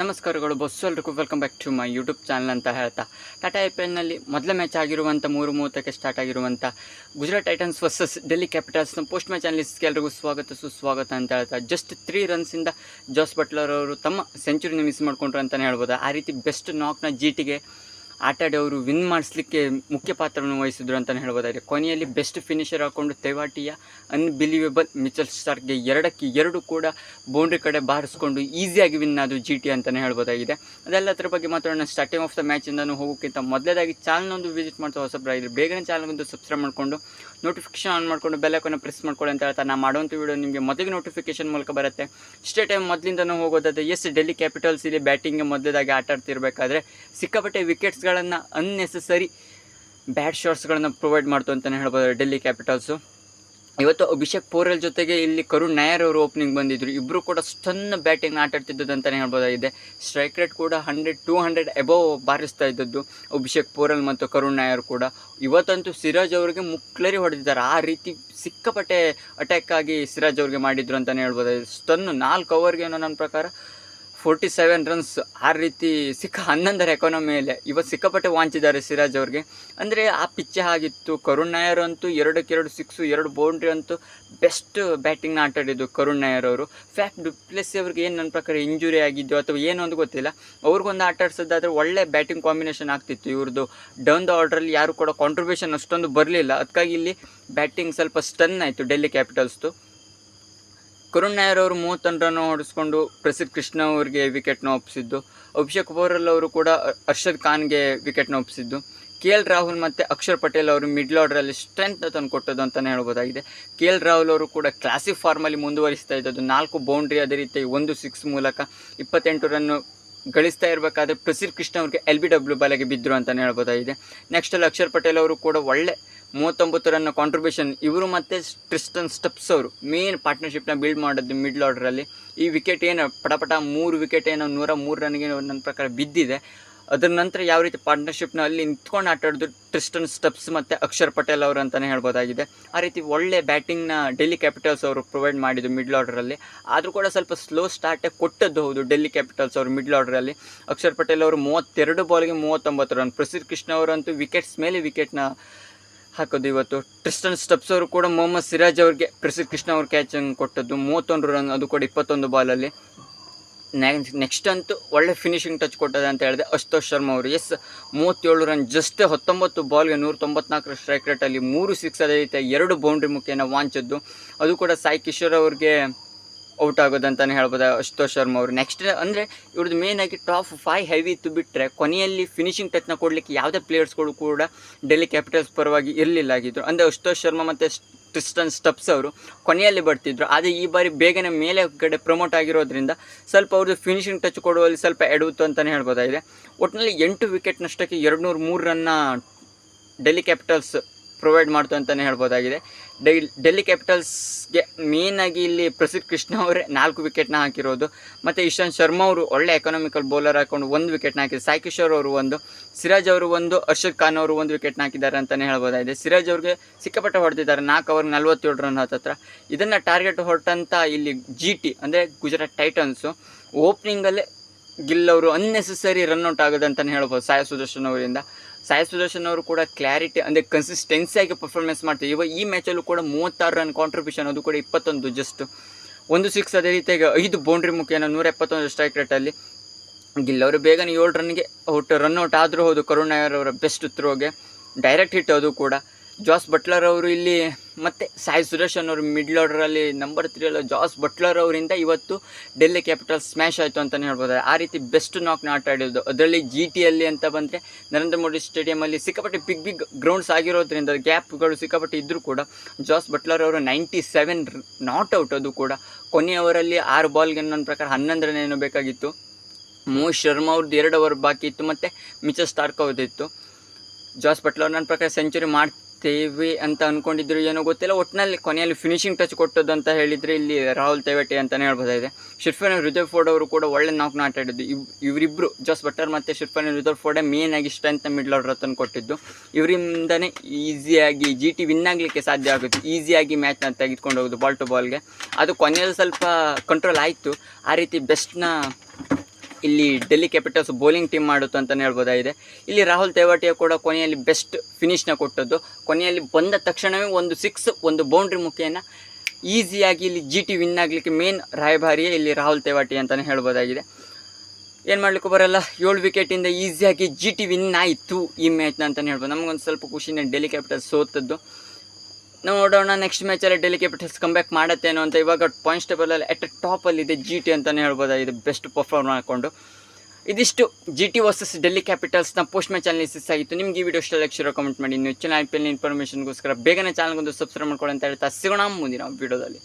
ನಮಸ್ಕಾರಗಳು ಬಸ್ಸು ಎಲ್ರಿಗೂ. Welcome back to my YouTube channel ಅಂತ ಹೇಳ್ತಾ. ಟಾಟಾ ಐ ಪಿ ಎಲ್ನಲ್ಲಿ ಮೊದಲ ಮ್ಯಾಚ್ ಆಗಿರುವಂಥ ಮೂರು ಮೂವತ್ತಕ್ಕೆ ಸ್ಟಾರ್ಟ್ ಆಗಿರುವಂಥ ಗುಜರಾತ್ ಟೈಟನ್ಸ್ ವರ್ಸಸ್ ಡೆಲ್ಲಿ ಕ್ಯಾಪಿಟಲ್ಸ್ನ ಪೋಸ್ಟ್ ಮ್ಯಾಚ್ ಅನಲಿಸ್ಟ್ಗೆ ಎಲ್ರಿಗೂ ಸ್ವಾಗತ, ಸುಸ್ವಾಗತ ಅಂತ ಹೇಳ್ತಾ. ಜಸ್ಟ್ ತ್ರೀ ರನ್ಸಿಂದ ಜಾಸ್ ಬಟ್ಲರ್ ಅವರು ತಮ್ಮ ಸೆಂಚುರಿನ ಮಿಸ್ ಮಾಡಿಕೊಂಡ್ರು ಅಂತಲೇ ಹೇಳ್ಬೋದು. ಆ ರೀತಿ ಬೆಸ್ಟ್ ನಾಕ್ನ ಜಿ ಟಿಗೆ ಆಟಾಡಿ ಅವರು ವಿನ್ ಮಾಡಿಸ್ಲಿಕ್ಕೆ ಮುಖ್ಯ ಪಾತ್ರವನ್ನು ವಹಿಸಿದ್ರು ಅಂತಲೇ ಹೇಳ್ಬೋದಾಗಿದೆ. ಕೊನೆಯಲ್ಲಿ ಬೆಸ್ಟ್ ಫಿನಿಷರ್ ಹಾಕೊಂಡು ತೆವಾಟಿಯ ಅನ್ಬಿಲೀವೇಬಲ್ ಮಿಚಲ್ ಸ್ಟಾರ್ಗೆ ಎರಡಕ್ಕೆ ಎರಡು ಕೂಡ ಬೌಂಡ್ರಿ ಕಡೆ ಬಾರಿಸ್ಕೊಂಡು ಈಸಿಯಾಗಿ ವಿನ್ ಅದು ಜಿ ಟಿ ಅಂತಲೇ ಹೇಳ್ಬೋದಾಗಿದೆ. ಅದೆಲ್ಲದರ ಬಗ್ಗೆ ಮಾತಾಡೋಣ. ಸ್ಟಾರ್ಟಿಂಗ್ ಆಫ್ ದ ಮ್ಯಾಚಿಂದನೂ ಹೋಗೋಕ್ಕಿಂತ ಮೊದಲೇದಾಗಿ ಚಾನಲ್ನೊಂದು ವಿಸಿಟ್ ಮಾಡ್ತಾ ಹೊಸಬ್ರಾಗಿದ್ರೆ ಬೇಗನೆ ಚಾನಲ್ಗೊಂದು ಸಬ್ಸ್ಕ್ರೈಬ್ ಮಾಡಿಕೊಂಡು ನೋಟಿಫಿಕೇಶನ್ ಆನ್ ಮಾಡಿಕೊಂಡು ಬೆಲ್ಲೈಕನ್ನು ಪ್ರೆಸ್ ಮಾಡ್ಕೊಳ್ಳಿ ಅಂತ ಹೇಳ್ತಾ ನಾನು ಮಾಡುವಂಥ ವಿಡಿಯೋ ನಿಮಗೆ ಮೊದಲಿಗೆ ನೋಟಿಫಿಕೇಶನ್ ಮೂಲಕ ಬರುತ್ತೆ. ಇಷ್ಟೇ ಟೈಮ್ ಮೊದಲಿಂದನೂ ಹೋಗೋದಾದ್ರೆ ಎಸ್ ಡೆಲ್ಲಿ ಕ್ಯಾಪಿಟಲ್ಸ್ ಇಲ್ಲಿ ಬ್ಯಾಟಿಂಗ್ಗೆ ಮೊದಲೇದಾಗಿ ಆಟ ಸಿಕ್ಕಾಪಟ್ಟೆ ಸಿಕ್ಕಾಪಟ್ಟೆ ವಿಕೆಟ್ಸ್ಗಳನ್ನು ಅನ್ನೆಸೆಸರಿ ಬ್ಯಾಡ್ ಶಾರ್ಟ್ಸ್ಗಳನ್ನು ಪ್ರೊವೈಡ್ ಮಾಡ್ತು ಅಂತಲೇ ಹೇಳ್ಬೋದು ಡೆಲ್ಲಿ ಕ್ಯಾಪಿಟಲ್ಸು ಇವತ್ತು ಅಭಿಷೇಕ್ ಪೋರೆಲ್ ಜೊತೆಗೆ ಇಲ್ಲಿ ಕರುಣ್ ನಾಯರ್ ಅವರು ಓಪನಿಂಗ್ ಬಂದಿದ್ದರು ಇಬ್ಬರು ಕೂಡ ಸ್ಟನ್ ಬ್ಯಾಟಿಂಗ್ ಆಟಾಡ್ತಿದ್ದದ್ದು ಅಂತಲೇ ಹೇಳ್ಬೋದಾಗಿದೆ. ಸ್ಟ್ರೈಕ್ ರೇಟ್ ಕೂಡ ಹಂಡ್ರೆಡ್ ಟೂ ಹಂಡ್ರೆಡ್ ಎಬೋವ್ ಬಾರಿಸ್ತಾ ಇದ್ದದ್ದು ಅಭಿಷೇಕ್ ಪೋರೆಲ್ ಮತ್ತು ಕರುಣ್ ನಾಯರ್ ಕೂಡ. ಇವತ್ತಂತೂ ಸಿರಾಜ್ ಅವರಿಗೆ ಮುಕ್ಲರಿ ಹೊಡೆದಿದ್ದಾರೆ. ಆ ರೀತಿ ಸಿಕ್ಕಾಪಟ್ಟೆ ಅಟ್ಯಾಕ್ ಆಗಿ ಸಿರಾಜ್ ಅವ್ರಿಗೆ ಮಾಡಿದ್ರು ಅಂತಲೇ ಹೇಳ್ಬೋದಾಗಿದೆ. ಸ್ಟನ್ನು ನಾಲ್ಕು ಓವರ್ಗೆ ಏನೋ ನನ್ನ ಪ್ರಕಾರ ಫೋರ್ಟಿ ಸೆವೆನ್ ರನ್ಸ್ ಆ ರೀತಿ ಸಿಕ್ಕ ಹನ್ನೊಂದರ ಎಕಾನಮಿಯಲ್ಲಿ. ಇವತ್ತು ಸಿಕ್ಕಾಪಟ್ಟೆ ವಾಂಚಿದ್ದಾರೆ ಸಿರಾಜ್ ಅವ್ರಿಗೆ. ಅಂದರೆ ಆ ಪಿಚ್ಚೆ ಆಗಿತ್ತು. ಕರುಣ್ ನಾಯರ್ ಅಂತೂ ಎರಡಕ್ಕೆ ಎರಡು ಸಿಕ್ಸು ಎರಡು ಬೌಂಡ್ರಿ ಅಂತೂ ಬೆಸ್ಟ್ ಬ್ಯಾಟಿಂಗ್ನ ಆಟಾಡಿದ್ದು ಕರುಣ್ ನಾಯರ್ ಅವರು. ಫ್ಯಾಕ್ಟ್ ಡುಪ್ಲೆಸ್ ಅವ್ರಿಗೆ ಏನು ನನ್ನ ಪ್ರಕಾರ ಇಂಜುರಿ ಆಗಿದ್ದು ಅಥವಾ ಏನು ಅಂತ ಗೊತ್ತಿಲ್ಲ. ಅವ್ರಿಗೊಂದು ಆಟ ಆಡ್ಸೋದಾದ್ರೆ ಒಳ್ಳೆ ಬ್ಯಾಟಿಂಗ್ ಕಾಂಬಿನೇಷನ್ ಆಗ್ತಿತ್ತು ಇವ್ರದ್ದು ಡೌನ್ ದ ಆರ್ಡ್ರಲ್ಲಿ ಯಾರು ಕೂಡ ಕಾಂಟ್ರಿಬ್ಯೂಷನ್ ಅಷ್ಟೊಂದು ಬರಲಿಲ್ಲ. ಅದಕ್ಕಾಗಿ ಇಲ್ಲಿ ಬ್ಯಾಟಿಂಗ್ ಸ್ವಲ್ಪ ಸ್ಟನ್ ಆಯಿತು ಡೆಲ್ಲಿ ಕ್ಯಾಪಿಟಲ್ಸ್ದು ಕರುಣ್ ನಾಯರ್ ಅವರು ಮೂವತ್ತೊಂದು ರನ್ ಹೊಡೆಸ್ಕೊಂಡು ಪ್ರಸಿದ್ಧ ಕೃಷ್ಣ ಅವರಿಗೆ ವಿಕೆಟ್ನ ಒಪ್ಪಿಸಿದ್ದು, ಅಭಿಷೇಕ್ ಬೋರಲ್ ಅವರು ಕೂಡ ಅರ್ಷದ್ ಖಾನ್ಗೆ ವಿಕೆಟ್ನ ಒಪ್ಪಿಸಿದ್ದು, ಕೆ ಎಲ್ ರಾಹುಲ್ ಮತ್ತು ಅಕ್ಷರ್ ಪಟೇಲ್ ಅವರು ಮಿಡ್ಲ್ ಆರ್ಡ್ರಲ್ಲಿ ಸ್ಟ್ರೆಂತ್ ತಂದು ಕೊಟ್ಟದ್ದು ಅಂತಲೇ ಹೇಳ್ಬೋದಾಗಿದೆ. ಕೆ ಎಲ್ ರಾಹುಲ್ ಅವರು ಕೂಡ ಕ್ಲಾಸಿಕ್ ಫಾರ್ಮಲ್ಲಿ ಮುಂದುವರಿಸ್ತಾ ಇದ್ದದ್ದು, ನಾಲ್ಕು ಬೌಂಡ್ರಿ ಅದೇ ರೀತಿ ಒಂದು ಸಿಕ್ಸ್ ಮೂಲಕ ಇಪ್ಪತ್ತೆಂಟು ರನ್ನು ಗಳಿಸ್ತಾ ಇರಬೇಕಾದ್ರೆ ಪ್ರಸಿದ್ಧ ಕೃಷ್ಣ ಅವ್ರಿಗೆ ಎಲ್ ಬಿ ಡಬ್ಲ್ಯೂ ಬಲೆಗೆ ಬಿದ್ದರು ಅಂತಲೇ ಹೇಳ್ಬೋದಾಗಿದೆ. ನೆಕ್ಸ್ಟಲ್ಲಿ ಅಕ್ಷರ್ ಪಟೇಲ್ ಅವರು ಕೂಡ ಒಳ್ಳೆ ಮೂವತ್ತೊಂಬತ್ತು ರನ್ನ ಕಾಂಟ್ರಿಬ್ಯೂಷನ್ ಇವರು ಮತ್ತು ಟ್ರಿಸ್ಟನ್ ಸ್ಟೆಪ್ಸ್ ಅವರು. ಮೇನ್ ಪಾರ್ಟ್ನರ್ಶಿಪ್ನ ಬಿಲ್ಡ್ ಮಾಡೋದು ಮಿಡ್ಲ್ ಆರ್ಡ್ರಲ್ಲಿ ಈ ವಿಕೆಟ್ ಏನು ಪಟಪಟ ಮೂರು ವಿಕೆಟ್ ಏನೋ ನೂರ ಮೂರು ರನ್ಗೆ ನನ್ನ ಪ್ರಕಾರ ಬಿದ್ದಿದೆ. ಅದರ ನಂತರ ಯಾವ ರೀತಿ ಪಾರ್ಟ್ನರ್ಶಿಪ್ನ ಅಲ್ಲಿ ನಿಂತ್ಕೊಂಡು ಆಟ ಟ್ರಿಸ್ಟನ್ ಸ್ಟೆಪ್ಸ್ ಮತ್ತು ಅಕ್ಷರ್ ಪಟೇಲ್ ಅವರು ಅಂತಲೇ ಹೇಳ್ಬೋದಾಗಿದೆ. ಆ ರೀತಿ ಒಳ್ಳೆ ಬ್ಯಾಟಿಂಗ್ನ ಡೆಲ್ಲಿ ಕ್ಯಾಪಿಟಲ್ಸ್ ಅವರು ಪ್ರೊವೈಡ್ ಮಾಡಿದ್ದು ಮಿಡ್ಲ್ ಆರ್ಡ್ರಲ್ಲಿ ಆದರೂ ಕೂಡ ಸ್ವಲ್ಪ ಸ್ಲೋ ಸ್ಟಾರ್ಟೇ ಕೊಟ್ಟದ್ದು ಹೌದು ಡೆಲ್ಲಿ ಕ್ಯಾಪಿಟಲ್ಸ್ ಅವರು ಮಿಡ್ಲ್ ಆರ್ಡ್ರಲ್ಲಿ ಅಕ್ಷರ್ ಪಟೇಲ್ ಅವರು ಮೂವತ್ತೆರಡು ಬಾಲ್ಗೆ ಮೂವತ್ತೊಂಬತ್ತು ರನ್ ಪ್ರಸಿದ್ಧ ಕೃಷ್ಣ ಅವರಂತೂ ವಿಕೆಟ್ಸ್ ಮೇಲೆ ವಿಕೆಟ್ನ ಹಾಕೋದು ಇವತ್ತು. ಟ್ರಿಸ್ಟನ್ ಸ್ಟೆಪ್ಸ್ ಅವರು ಕೂಡ ಮೊಹಮ್ಮದ್ ಸಿರಾಜ್ ಅವ್ರಿಗೆ, ಪ್ರಸಿದ್ಧ ಕೃಷ್ಣ ಅವ್ರ ಕ್ಯಾಚನ್ನು ಕೊಟ್ಟದ್ದು. ಮೂವತ್ತೊಂದು ರನ್ ಅದು ಕೂಡ ಇಪ್ಪತ್ತೊಂದು ಬಾಲಲ್ಲಿ ನೆಕ್ಸ್ಟ್ ಅಂತೂ ಒಳ್ಳೆ ಫಿನಿಶಿಂಗ್ ಟಚ್ ಕೊಟ್ಟದೆ ಅಂತ ಹೇಳಿದೆ ಅಶುತೋಷ್ ಶರ್ಮಾ ಅವರು. ಎಸ್ ಮೂವತ್ತೇಳು ರನ್ ಜಸ್ಟ್ ಹತ್ತೊಂಬತ್ತು ಬಾಲ್ಗೆ ನೂರ ತೊಂಬತ್ನಾಲ್ಕರ ಸ್ಟ್ರೈಕ್ ರೇಟಲ್ಲಿ ಮೂರು ಸಿಕ್ಸ್ ಅದೇ ಎರಡು ಬೌಂಡ್ರಿ ಮುಖೇನ ವಾಂಚದ್ದು. ಅದು ಕೂಡ ಸಾಯಿ ಕಿಶೋರ್ ಅವ್ರಿಗೆ ಔಟ್ ಆಗೋದಂತಲೇ ಹೇಳ್ಬೋದು? ಅಶುತೋಷ್ ಶರ್ಮಾ ಅವರು. ನೆಕ್ಸ್ಟ್ ಅಂದರೆ ಇವ್ರದ್ದು ಮೇನ್ ಆಗಿ ಟಾಪ್ ಫೈವ್ ಹೆವಿ ಇತ್ತು ಬಿಟ್ಟರೆ ಕೊನೆಯಲ್ಲಿ ಫಿನಿಶಿಂಗ್ ಟಚ್ನ ಕೊಡಲಿಕ್ಕೆ ಯಾವುದೇ ಪ್ಲೇಯರ್ಸ್ಗಳು ಕೂಡ ಡೆಲ್ಲಿ ಕ್ಯಾಪಿಟಲ್ಸ್ ಪರವಾಗಿ ಇರಲಿಲ್ಲ ಆಗಿದ್ದರು ಅಂದರೆ ಅಶುತೋಷ್ ಶರ್ಮಾ ಮತ್ತು ಟ್ರಿಸ್ಟನ್ ಸ್ಟಪ್ಸ್ ಅವರು ಕೊನೆಯಲ್ಲಿ ಬರ್ತಿದ್ರು. ಆದರೆ ಈ ಬಾರಿ ಬೇಗನೆ ಮೇಲೆ ಕಡೆ ಪ್ರಮೋಟ್ ಆಗಿರೋದ್ರಿಂದ ಸ್ವಲ್ಪ ಅವ್ರದ್ದು ಫಿನಿಶಿಂಗ್ ಟಚ್ ಕೊಡುವಲ್ಲಿ ಸ್ವಲ್ಪ ಎಡುತ್ತು ಅಂತಲೇ ಹೇಳ್ಬೋದಾಗಿದೆ. ಒಟ್ಟಿನಲ್ಲಿ ಎಂಟು ವಿಕೆಟ್ನಷ್ಟಕ್ಕೆ ಎರಡು ನೂರು ಮೂರು ರನ್ನ ಡೆಲ್ಲಿ ಕ್ಯಾಪಿಟಲ್ಸ್ ಪ್ರೊವೈಡ್ ಮಾಡ್ತು ಅಂತಲೇ ಹೇಳ್ಬೋದಾಗಿದೆ. ಡೆಲ್ ಡೆಲ್ಲಿ ಕ್ಯಾಪಿಟಲ್ಸ್ಗೆ ಆಗಿ ಇಲ್ಲಿ ಪ್ರಸಿದ್ಧ ಕೃಷ್ಣ ಅವರೇ ನಾಲ್ಕು ವಿಕೆಟ್ನ ಹಾಕಿರೋದು. ಮತ್ತು ಇಶಾಂತ್ ಶರ್ಮಾ ಅವರು ಒಳ್ಳೆ ಎಕನಾಮಿಕಲ್ ಬೌಲರ್ ಹಾಕೊಂಡು ಒಂದು ವಿಕೆಟ್ನ ಹಾಕಿದ್ರು. ಸಾಯಿ ಕಿಶೋರ್ ಅವರು ಒಂದು, ಸಿರಾಜ್ ಅವರು ಒಂದು, ಅರ್ಷದ್ ಖಾನ್ ಅವರು ಒಂದು ವಿಕೆಟ್ನ ಹಾಕಿದ್ದಾರೆ ಅಂತಲೇ ಹೇಳ್ಬೋದಾಗಿದೆ. ಸಿರಾಜ್ ಅವ್ರಿಗೆ ಸಿಕ್ಕಾಪಟ್ಟೆ ಹೊಡೆದಿದ್ದಾರೆ. ನಾಲ್ಕು ಓವರ್ ನಲ್ವತ್ತೇಳು ರನ್ ಹತ್ತತ್ರ. ಇದನ್ನು ಟಾರ್ಗೆಟ್ ಹೊರಟಂಥ ಇಲ್ಲಿ ಜಿ ಟಿ ಅಂದರೆ ಗುಜರಾತ್ ಟೈಟನ್ಸು ಓಪ್ನಿಂಗಲ್ಲೇ ಗಿಲ್ ಅವರು ಅನ್ನೆಸೆಸರಿ ರನ್ಔಟ್ ಆಗೋದಂತಲೇ ಹೇಳ್ಬೋದು ಸಾಯ ಸುದರ್ಶನ್ ಅವರಿಂದ. ಸಾಯಿ ಸುದರ್ಶನ್ ಅವರು ಕೂಡ ಕ್ಲಾರಿಟಿ ಅಂದರೆ ಕನ್ಸಿಸ್ಟೆನ್ಸಿಯಾಗಿ ಪರ್ಫಾರ್ಮೆನ್ಸ್ ಮಾಡ್ತಾರೆ ಇವಾಗ ಈ ಮ್ಯಾಚಲ್ಲೂ ಕೂಡ ಮೂವತ್ತಾರು ರನ್ ಕಾಂಟ್ರಿಬ್ಯೂಷನ್ ಅದು ಕೂಡ ಇಪ್ಪತ್ತೊಂದು ಜಸ್ಟ್ ಒಂದು ಸಿಕ್ಸ್ ಅದೇ ರೀತಿಯಾಗಿ ಐದು ಬೌಂಡ್ರಿ ಮುಖೇನ ನೂರ ಎಪ್ಪತ್ತೊಂದು ಸ್ಟ್ರೈಕ್ ರೇಟಲ್ಲಿ ಗಿಲ್ ಅವರು ಬೇಗನೆ ಏಳು ರನ್ಗೆ ಔಟ್ ರನ್ಔಟ್ ಆದರೂ ಹೌದು, ಕರುಣ್ ನಾಯರ್ ಅವರ ಬೆಸ್ಟ್ ಥ್ರೋಗೆ ಡೈರೆಕ್ಟ್ ಹಿಟ್ ಅದು ಕೂಡ. ಜಾಸ್ ಬಟ್ಲರ್ ಅವರು ಇಲ್ಲಿ ಮತ್ತು ಸಾಯಿ ಸುರೇಶ್ ಅನ್ನೋರು ಮಿಡ್ಲ್ ಆರ್ಡರಲ್ಲಿ ನಂಬರ್ ತ್ರೀಯಲ್ಲ ಜಾಸ್ ಬಟ್ಲರ್ ಅವರಿಂದ ಇವತ್ತು ಡೆಲ್ಲಿ ಕ್ಯಾಪಿಟಲ್ ಸ್ಮ್ಯಾಶ್ ಆಯಿತು ಅಂತಲೇ ಹೇಳ್ಬೋದು. ಆ ರೀತಿ ಬೆಸ್ಟ್ ನಾಕ್ನ ಆಟ ಆಡಿರೋದು. ಅದರಲ್ಲಿ ಜಿ ಟಿಯಲ್ಲಿ ಅಂತ ಬಂದರೆ ನರೇಂದ್ರ ಮೋದಿ ಸ್ಟೇಡಿಯಮಲ್ಲಿ ಸಿಕ್ಕಾಪಟ್ಟೆ ಬಿಗ್ ಬಿಗ್ ಗ್ರೌಂಡ್ಸ್ ಆಗಿರೋದ್ರಿಂದ ಗ್ಯಾಪ್ಗಳು ಸಿಕ್ಕಾಪಟ್ಟೆ ಇದ್ದರೂ ಕೂಡ ಜಾಸ್ ಬಟ್ಲರ್ ಅವರು ನೈಂಟಿ ಸೆವೆನ್ ನಾಟ್ ಔಟ್ ಅದು ಕೂಡ. ಕೊನೆಯ ಕೊನೆಯವರಲ್ಲಿ ಆರು ಬಾಲ್ಗೆ ನನ್ನ ಪ್ರಕಾರ ಹನ್ನೊಂದು ರನ್ ಏನೋ ಬೇಕಾಗಿತ್ತು. ಮೋಹಿತ್ ಶರ್ಮಾ ಅವ್ರದ್ದು ಎರಡು ಓವರ್ ಬಾಕಿ ಇತ್ತು ಮತ್ತು ಮಿಚ ಸ್ಟಾರ್ಕ್ ಅವ್ರದ್ದಿತ್ತು ಜಾಸ್ ಬಟ್ಲರ್ ನನ್ನ ಪ್ರಕಾರ ಸೆಂಚುರಿ ಮಾಡ್ತೇವೆ ಅಂತ ಅಂದ್ಕೊಂಡಿದ್ರು ಏನೋ ಗೊತ್ತಿಲ್ಲ. ಒಟ್ಟಿನಲ್ಲಿ ಕೊನೆಯಲ್ಲಿ ಫಿನಿಶಿಂಗ್ ಟಚ್ ಕೊಟ್ಟದ್ದು ಅಂತ ಹೇಳಿದರೆ ಇಲ್ಲಿ ರಾಹುಲ್ ತೇವಟೆ ಅಂತಲೇ ಹೇಳ್ಬೋದಾಗಿದೆ ಶಿರ್ಫನ್ ಹೃದಯ್ ಫೋರ್ಡ್ ಅವರು ಕೂಡ ಒಳ್ಳೆ ನಾಕ್ನ ಆಟ ಆಡಿದ್ದು. ಇವ್ ಇವರಿಬ್ಬರು ಜೋಸ್ ಬಟ್ಟರ್ ಮತ್ತು ಶಿರ್ಫನ್ ಹೃದಯ್ ಫೋರ್ಡೆ ಮೇನ್ ಆಗಿ ಸ್ಟ್ರೆಂತ್ ಮಿಡ್ಲ್ ಆರ್ಡರ್ ತಂದು ಕೊಟ್ಟಿದ್ದು. ಇವರಿಂದನೇ ಈಸಿಯಾಗಿ ಜಿ ಟಿ ವಿನ್ ಆಗಲಿಕ್ಕೆ ಸಾಧ್ಯ ಆಗುತ್ತೆ. ಈಸಿಯಾಗಿ ಮ್ಯಾಚ್ನ ತೆಗೆದುಕೊಂಡು ಹೋಗೋದು ಬಾಲ್ ಟು ಬಾಲ್ಗೆ ಅದು ಕೊನೆಯಲ್ಲಿ ಸ್ವಲ್ಪ ಕಂಟ್ರೋಲ್ ಆಯಿತು. ಆ ರೀತಿ ಬೆಸ್ಟ್ನ ಇಲ್ಲಿ ಡೆಲ್ಲಿ ಕ್ಯಾಪಿಟಲ್ಸ್ ಬೌಲಿಂಗ್ ಟೀಮ್ ಮಾಡುತ್ತೆ ಅಂತಲೇ ಹೇಳ್ಬೋದಾಗಿದೆ. ಇಲ್ಲಿ ರಾಹುಲ್ ತೇವಾಟಿಯ ಕೂಡ ಕೊನೆಯಲ್ಲಿ ಬೆಸ್ಟ್ ಫಿನಿಶ್ನ ಕೊಟ್ಟದ್ದು. ಕೊನೆಯಲ್ಲಿ ಬಂದ ತಕ್ಷಣವೇ ಒಂದು ಸಿಕ್ಸ್ ಒಂದು ಬೌಂಡ್ರಿ ಮುಖೇನ ಈಸಿಯಾಗಿ ಇಲ್ಲಿ ಜಿ ಟಿ ವಿನ್ ಆಗಲಿಕ್ಕೆ ಮೇನ್ ರಾಯಭಾರಿಯೇ ಇಲ್ಲಿ ರಾಹುಲ್ ತೇವಾಟಿ ಅಂತಲೇ ಹೇಳ್ಬೋದಾಗಿದೆ. ಏನು ಮಾಡಲಿಕ್ಕೂ ಬರಲ್ಲ. ಏಳು ವಿಕೆಟಿಂದ ಈಸಿಯಾಗಿ ಜಿ ಟಿ ವಿನ್ ಆಯಿತು ಈ ಮ್ಯಾಚ್ನ ಅಂತಲೇ ಹೇಳ್ಬೋದು. ನಮಗೊಂದು ಸ್ವಲ್ಪ ಖುಷಿನೇ ಡೆಲ್ಲಿ ಕ್ಯಾಪಿಟಲ್ಸ್ ಸೋತದ್ದು. ನೋಡೋಣ ನೆಕ್ಸ್ಟ್ ಮ್ಯಾಚಲ್ಲಿ ಡೆಲ್ಲಿ ಕ್ಯಾಪಿಟಲ್ಸ್ ಕಮ್ಬ್ಯಾಕ್ ಮಾಡತ್ತೇನೋ ಅಂತ ಇವಾಗ ಪಾಯಿಂಟ್ಸ್ ಟೇಬಲಲ್ಲಿ ಎಟ್ ಟಾಪಲ್ಲಿದೆ ಜಿ ಟಿ ಅಂತಲೇ ಹೇಳ್ಬೋದಾಗಿದೆ ಬೆಸ್ಟ್ ಪರ್ಫಾರ್ಮ್ ಮಾಡಿಕೊಂಡು ಇದಿಷ್ಟು ಜಿ ಟಿ ವರ್ಸಸ್ ಡೆಲ್ಲಿ ಕ್ಯಾಪಿಟಲ್ಸ್ನ ಪೋಸ್ಟ್ ಮ್ಯಾಚ್ ಅನಾಲಿಸಿಸ್ ಆಗಿತ್ತು. ನಿಮಗೆ ಈ ವಿಡಿಯೋ ಇಷ್ಟ ಲಕ್ಷ ಕಮೆಂಟ್ ಮಾಡಿ. ನೀವು ಹೆಚ್ಚಿನ ಐ ಪಿ ಎಲ್ ಇನ್ಫಾರ್ಮೇಷನ್ಗೋಸ್ಕರ ಬೇಗನೆ ಚಾನಲ್ಗೊಂದು ಸಬ್ಸ್ಕ್ರೈಬ್ ಮಾಡ್ಕೊಳ್ಳಿ ಅಂತ ಹೇಳ್ತಾ ಸಿಗೋಣ ಮುಂದಿನ ವಿಡಿಯೋದಲ್ಲಿ